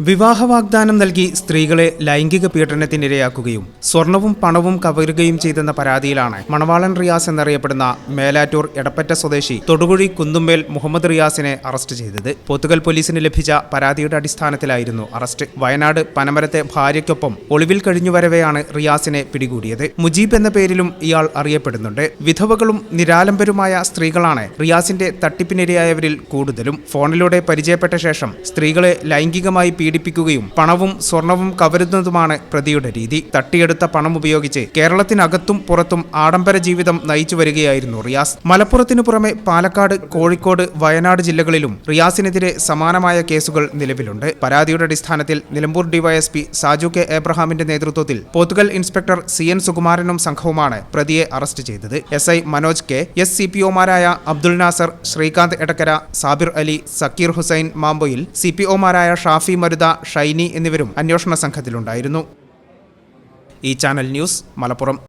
വിവാഹ വാഗ്ദാനം നൽകി സ്ത്രീകളെ ലൈംഗിക പീഡനത്തിനിരയാക്കുകയും സ്വർണവും പണവും കവരുകയും ചെയ്തെന്ന പരാതിയിലാണ് മണവാളൻ റിയാസ് എന്നറിയപ്പെടുന്ന മേലാറ്റൂർ എടപ്പറ്റ സ്വദേശി തൊടുകുഴി കുന്നുമ്മേൽ മുഹമ്മദ് റിയാസിനെ അറസ്റ്റ് ചെയ്തത്. പോത്തുകൽ പോലീസിന് ലഭിച്ച പരാതിയുടെ അടിസ്ഥാനത്തിലായിരുന്നു അറസ്റ്റ്. വയനാട് പനമരത്തെ ഭാര്യയ്ക്കൊപ്പം ഒളിവിൽ കഴിഞ്ഞുവരവെയാണ് റിയാസിനെ പിടികൂടിയത്. മുജീബ് എന്ന പേരിലും ഇയാൾ അറിയപ്പെടുന്നുണ്ട്. വിധവകളും നിരാലംബരുമായ സ്ത്രീകളാണ് റിയാസിന്റെ തട്ടിപ്പിനിരയായവരിൽ കൂടുതലും. ഫോണിലൂടെ പരിചയപ്പെട്ട ശേഷം സ്ത്രീകളെ ലൈംഗികമായി പീഡിപ്പിക്കുകയും പണവും സ്വർണവും കവരുന്നതുമാണ് പ്രതിയുടെ രീതി. തട്ടിയെടുത്ത പണം ഉപയോഗിച്ച് കേരളത്തിനകത്തും പുറത്തും ആഡംബര ജീവിതം നയിച്ചു വരികയായിരുന്നു റിയാസ്. മലപ്പുറത്തിനു പുറമെ പാലക്കാട് കോഴിക്കോട് വയനാട് ജില്ലകളിലും റിയാസിനെതിരെ സമാനമായ കേസുകൾ നിലവിലുണ്ട്. പരാതിയുടെ അടിസ്ഥാനത്തിൽ നിലമ്പൂർ ഡിവൈഎസ്പി സാജു കെ എബ്രഹാമിന്റെ നേതൃത്വത്തിൽ പോത്തുകൽ ഇൻസ്പെക്ടർ സി എൻ സുകുമാരനും സംഘവുമാണ് പ്രതിയെ അറസ്റ്റ് ചെയ്തത്. S I Manoj K S C P ഒമാരായ Abdul Nasar Sreekanth Edakkara Sabir Ali Zakir Hussain Mampoyil C P ഒമാരായ ഷാഫി മരുത ഷൈനി എന്നിവരും അന്വേഷണ സംഘത്തിലുണ്ടായിരുന്നു. ഈ ചാനൽ ന്യൂസ് മലപ്പുറം.